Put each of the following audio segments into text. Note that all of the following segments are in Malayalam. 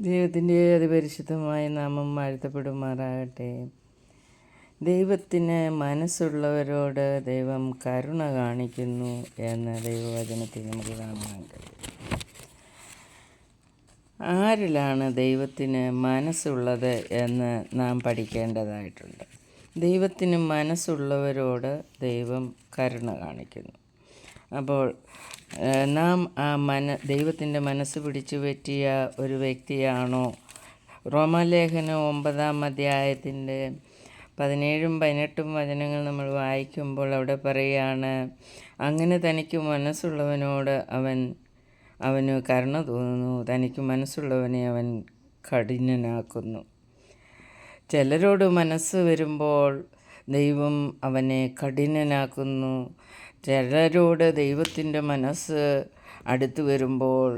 ദൈവത്തിന്റെ അതിപരിശുദ്ധമായ നാമം വാഴ്ത്തപ്പെടുമാറാകട്ടെ ദൈവത്തിന് മനസ്സുള്ളവരോട് ദൈവം കരുണ കാണിക്കുന്നു എന്ന ദൈവവചനത്തിൽ നമുക്ക് കാണാൻ കഴിയും. ആരിലാണ് ദൈവത്തിന് മനസ്സുള്ളത് എന്ന് നാം പഠിക്കേണ്ടതായിട്ടുണ്ട്. ദൈവത്തിന് മനസ്സുള്ളവരോട് ദൈവം കരുണ കാണിക്കുന്നു. അപ്പോൾ നാം ആ മന ദൈവത്തിന്റെ മനസ്സ് പിടിച്ചു പറ്റിയ ഒരു വ്യക്തിയാണോ? റോമാലേഖനം ഒമ്പതാം അധ്യായത്തിന്റെ പതിനേഴും പതിനെട്ടും വചനങ്ങൾ നമ്മൾ വായിക്കുമ്പോൾ അവിടെ പറയുകയാണ് അങ്ങനെ തനിക്ക് മനസ്സുള്ളവനോട് അവൻ അവന് കരുണ തോന്നുന്നു. തനിക്ക് മനസ്സുള്ളവനെ അവൻ കഠിനനാക്കുന്നു. ചിലരോട് മനസ്സ് വരുമ്പോൾ ദൈവം അവനെ കഠിനനാക്കുന്നു. ചിലരോട് ദൈവത്തിന്റെ മനസ്സ് അടുത്ത് വരുമ്പോൾ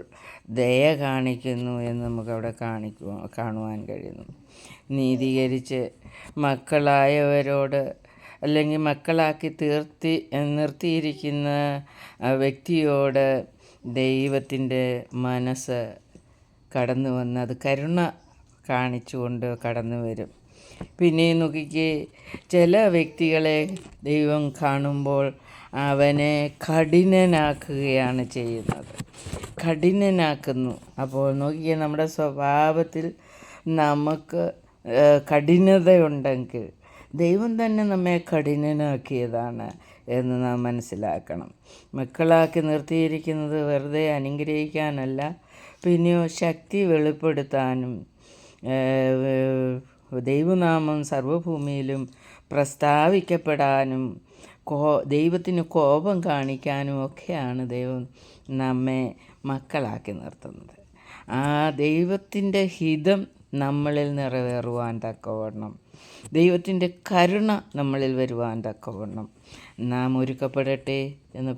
ദയ കാണിക്കുന്നു എന്ന് നമുക്കവിടെ കാണിക്കുക കാണുവാൻ കഴിയുന്നു. നീതീകരിച്ച് മക്കളായവരോട് അല്ലെങ്കിൽ മക്കളാക്കി തീർത്തി നിർത്തിയിരിക്കുന്ന വ്യക്തിയോട് ദൈവത്തിന്റെ മനസ്സ് കടന്നു വന്ന് അത് കരുണ കാണിച്ചുകൊണ്ട് കടന്നു വരും. പിന്നെ നോക്കിക്കേ ചില വ്യക്തികളെ ദൈവം കാണുമ്പോൾ അവനെ കഠിനനാക്കുകയാണ് ചെയ്യുന്നത്. കഠിനനാക്കുന്നു. അപ്പോൾ നോക്കിയാൽ നമ്മുടെ സ്വഭാവത്തിൽ നമുക്ക് കഠിനതയുണ്ടെങ്കിൽ ദൈവം തന്നെ നമ്മെ കഠിനനാക്കിയതാണ് എന്ന് നാം മനസ്സിലാക്കണം. മക്കളാക്കി നിർത്തിയിരിക്കുന്നത് വെറുതെ അനുഗ്രഹിക്കാനല്ല പിന്നെയോ ശക്തി വെളിപ്പെടുത്താനും ദൈവനാമം സർവഭൂമിയിലും പ്രസ്താവിക്കപ്പെടാനും കോ ദൈവത്തിന് കോപം കാണിക്കാനും ഒക്കെയാണ് ദൈവം നമ്മെ മക്കളാക്കി നിർത്തുന്നത്. ആ ദൈവത്തിന്റെ ഹിതം നമ്മളിൽ നിറവേറുവാൻ തക്കവണ്ണം. ദൈവത്തിന്റെ കരുണ നമ്മളിൽ വരുവാൻ തക്കവണ്ണം. നാം ഒരുക്കപ്പെടട്ടെ എന്ന്